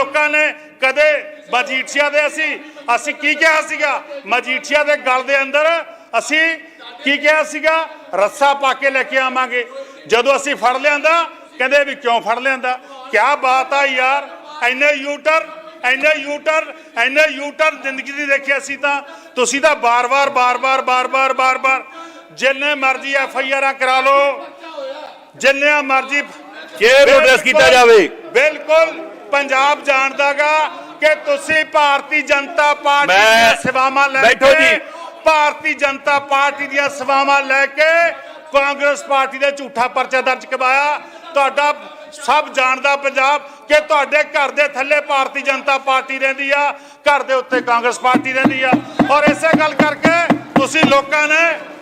ਲੋਕਾਂ ਨੇ ਕਦੇ ਮਜੀਠੀਆ ਦੇ ਅਸੀਂ ਅਸੀਂ ਕੀ ਕਿਹਾ ਸੀਗਾ? ਮਜੀਠੀਆ ਦੇ ਗਲ ਦੇ ਅੰਦਰ ਅਸੀਂ ਕੀ ਕਿਹਾ ਸੀਗਾ? ਰੱਸਾ ਪਾ ਕੇ ਲੈ ਕੇ ਆਵਾਂਗੇ। ਜਦੋਂ ਅਸੀਂ ਫੜ ਲਿਆਂਦਾ ਕਹਿੰਦੇ ਵੀ ਕਿਉਂ ਫੜ ਲਿਆਂਦਾ? ਕੀ ਬਾਤ ਆ ਯਾਰ ਐਨੇ ਯੂਟਰ ਐਨੇ ਯੂਟਰ ਐਨੇ ਯੂਟਰ ਜ਼ਿੰਦਗੀ ਦੀ ਦੇਖਿਆ ਸੀ ਤਾਂ। ਤੁਸੀਂ ਤਾਂ ਬਾਰ-ਬਾਰ ਬਾਰ-ਬਾਰ ਬਾਰ-ਬਾਰ ਬਾਰ-ਬਾਰ ਜਿੰਨੇ ਮਰਜ਼ੀ ਐਫ ਆਈ ਆਰਾਂ ਕਰਾ ਲਓ। ਜਿੰਨੇ ਮਰਜ਼ੀ ਜੇ ਪ੍ਰੋਟੈਸਟ ਕੀਤਾ ਜਾਵੇ? ਬਿਲਕੁਲ ਪੰਜਾਬ ਜਾਣਦਾਗਾ ਕਿ ਤੁਸੀਂ ਭਾਰਤੀ ਜਨਤਾ ਪਾਰਟੀ ਦੀਆਂ ਸੇਵਾਵਾਂ ਲੈ ਬੈਠੋ ਕੇ ਜੀ। ਭਾਰਤੀ ਜਨਤਾ ਪਾਰਟੀ ਦੀਆਂ ਸੇਵਾਵਾਂ ਲੈ ਕੇ ਕਾਂਗਰਸ ਪਾਰਟੀ ਦੇ ਝੂਠਾ ਪਰਚਾ ਦਰਜ ਕਰਵਾਇਆ ਤੁਹਾਡਾ ਸਭ ਜਾਣਦਾ ਪੰਜਾਬ ਕਿ ਤੁਹਾਡੇ ਘਰ ਦੇ ਥੱਲੇ ਭਾਰਤੀ ਜਨਤਾ ਪਾਰਟੀ ਰਹਿੰਦੀ ਆ ਘਰ ਦੇ ਉੱਤੇ ਕਾਂਗਰਸ ਪਾਰਟੀ ਰਹਿੰਦੀ ਆ ਔਰ ਇਸੇ ਗੱਲ ਕਰਕੇ ਤੁਸੀਂ ਲੋਕਾਂ ਨੇ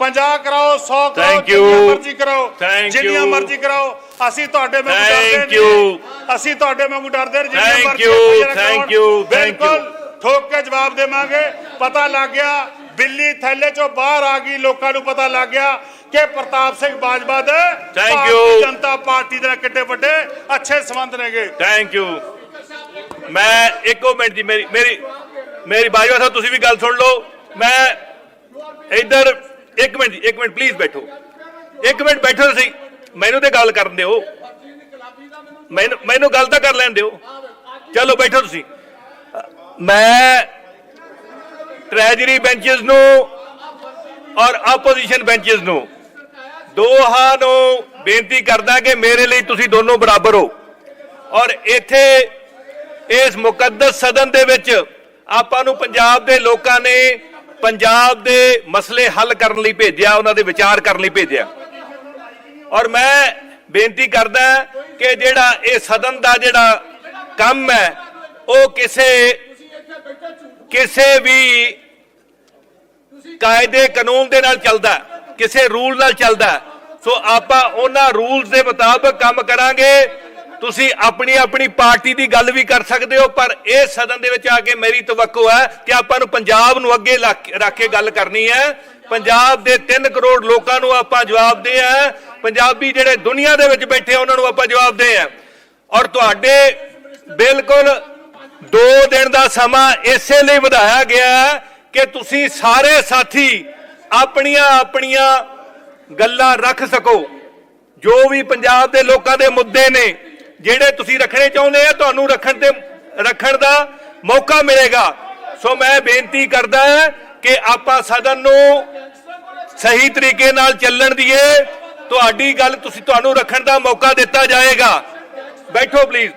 50 ਕਰਾਓ 100 ਕਰਾਓ Thank you. ਜਿੰਨੀਆਂ ਮਰਜ਼ੀ ਕਰਾਓ Thank ਜਿੰਨੀਆਂ you. ਮਰਜ਼ੀ ਕਰਾਓ ਅਸੀਂ ਤੁਹਾਡੇ ਵਾਂਗੂ Thank ਡਰਦੇ you. ਨਹੀਂ ਅਸੀਂ ਤੁਹਾਡੇ ਵਾਂਗੂ ਡਰਦੇ ਨਹੀਂ Thank ਮਰਜ਼ੀ you, FIR thank ਕਰਾਉਣ। you, thank ਬਿਲਕੁਲ ਠੋਕ ਕੇ ਜਵਾਬ ਦੇਵਾਂਗੇ ਪਤਾ ਲੱਗ ਗਿਆ ਬਿੱਲੀ ਥੈਲੇ ਚੋਂ ਬਾਹਰ ਆ ਗਈ ਲੋਕਾਂ ਨੂੰ ਪਤਾ ਲੱਗ ਗਿਆ ਕਿ ਪ੍ਰਤਾਪ ਸਿੰਘ ਬਾਜਵਾ ਦੇ Thank Bharatiya you. Janata Party ਦੇ ਨਾਲ ਕਿੱਡੇ ਵੱਡੇ ਅੱਛੇ ਸੰਬੰਧ ਨੇਗੇ ਥੈਂਕ ਯੂ ਮੈਂ ਇੱਕੋ ਮਿੰਟ ਮੇਰੀ ਮੇਰੀ ਮੇਰੀ ਬਾਜਵਾ ਸਾਹਿਬ ਤੁਸੀਂ ਵੀ ਗੱਲ ਸੁਣ ਲਓ ਮੈਂ ਇੱਧਰ ਇੱਕ ਮਿੰਟ ਜੀ, ਇੱਕ ਮਿੰਟ ਪਲੀਜ਼ ਬੈਠੋ। ਇੱਕ ਮਿੰਟ ਬੈਠੋ ਤੁਸੀਂ। ਮੈਨੂੰ ਤੇ ਗੱਲ ਕਰਨ ਦਿਓ। ਮੈਨੂੰ ਮੈਨੂੰ ਗੱਲ ਤਾਂ ਕਰ ਲੈਣ ਦਿਓ। ਚਲੋ ਬੈਠੋ ਤੁਸੀਂ। ਮੈਂ ਟ੍ਰੈਜਰੀ ਬੈਂਚਸ ਨੂੰ ਔਰ ਆਪੋਜੀਸ਼ਨ ਬੈਂਚਸ ਨੂੰ ਦੋਹਾਂ ਨੂੰ ਬੇਨਤੀ ਕਰਦਾ ਕਿ ਮੇਰੇ ਲਈ ਤੁਸੀਂ ਦੋਨੋਂ ਬਰਾਬਰ ਹੋ। ਔਰ ਇੱਥੇ ਇਸ ਮੁਕੱਦਸ ਸਦਨ ਦੇ ਵਿੱਚ ਆਪਾਂ ਨੂੰ ਪੰਜਾਬ ਦੇ ਲੋਕਾਂ ਨੇ ਪੰਜਾਬ ਦੇ ਮਸਲੇ ਹੱਲ ਕਰਨ ਲਈ ਭੇਜਿਆ, ਉਹਨਾਂ ਦੇ ਵਿਚਾਰ ਕਰਨ ਲਈ ਭੇਜਿਆ। ਔਰ ਮੈਂ ਬੇਨਤੀ ਕਰਦਾ ਕਿ ਜਿਹੜਾ ਇਹ ਸਦਨ ਦਾ ਜਿਹੜਾ ਕੰਮ ਹੈ, ਉਹ ਕਿਸੇ ਕਿਸੇ ਵੀ ਕਾਇਦੇ ਕਾਨੂੰਨ ਦੇ ਨਾਲ ਚੱਲਦਾ ਕਿਸੇ ਰੂਲ ਨਾਲ ਚੱਲਦਾ ਸੋ ਆਪਾਂ ਉਹਨਾਂ ਰੂਲਸ ਦੇ ਮੁਤਾਬਕ ਕੰਮ ਕਰਾਂਗੇ। ਤੁਸੀਂ ਆਪਣੀ ਆਪਣੀ ਪਾਰਟੀ ਦੀ ਗੱਲ ਵੀ ਕਰ ਸਕਦੇ ਹੋ, ਪਰ ਇਹ ਸਦਨ ਦੇ ਵਿੱਚ ਆ ਕੇ ਮੇਰੀ ਤਵੱਕੋ ਹੈ ਕਿ ਆਪਾਂ ਨੂੰ ਪੰਜਾਬ ਨੂੰ ਅੱਗੇ ਲੱਕ- ਰੱਖ ਕੇ ਗੱਲ ਕਰਨੀ ਹੈ। ਪੰਜਾਬ ਦੇ 3 ਕਰੋੜ ਲੋਕਾਂ ਨੂੰ ਆਪਾਂ ਜਵਾਬ ਦੇ ਆ ਪੰਜਾਬੀ ਜਿਹੜੇ ਦੁਨੀਆ ਦੇ ਵਿੱਚ ਬੈਠੇ ਉਹਨਾਂ ਨੂੰ ਆਪਾਂ ਜਵਾਬ ਦੇ ਆ ਔਰ ਤੁਹਾਡੇ ਬਿਲਕੁਲ 2 ਦਿਨ ਦਾ ਸਮਾਂ ਇਸੇ ਲਈ ਵਧਾਇਆ ਗਿਆ ਹੈ ਕਿ ਤੁਸੀਂ ਸਾਰੇ ਸਾਥੀ ਆਪਣੀਆਂ ਆਪਣੀਆਂ ਗੱਲਾਂ ਰੱਖ ਸਕੋ। ਜੋ ਵੀ ਪੰਜਾਬ ਦੇ ਲੋਕਾਂ ਦੇ ਮੁੱਦੇ ਨੇ ਜਿਹੜੇ ਤੁਸੀਂ ਰੱਖਣੇ ਚਾਹੁੰਦੇ ਆ, ਤੁਹਾਨੂੰ ਰੱਖਣ ਤੇ, ਰੱਖਣ ਦਾ ਮੌਕਾ ਮਿਲੇਗਾ। ਸੋ ਮੈਂ ਬੇਨਤੀ ਕਰਦਾ ਹਾਂ ਕਿ ਆਪਾਂ ਸਦਨ ਨੂੰ ਸਹੀ ਤਰੀਕੇ ਨਾਲ ਚੱਲਣ ਦੀਏ। ਤੁਹਾਡੀ ਗੱਲ ਤੁਸੀਂ, ਤੁਹਾਨੂੰ ਰੱਖਣ ਦਾ ਮੌਕਾ ਦਿੱਤਾ ਜਾਏਗਾ। ਬੈਠੋ ਪਲੀਜ਼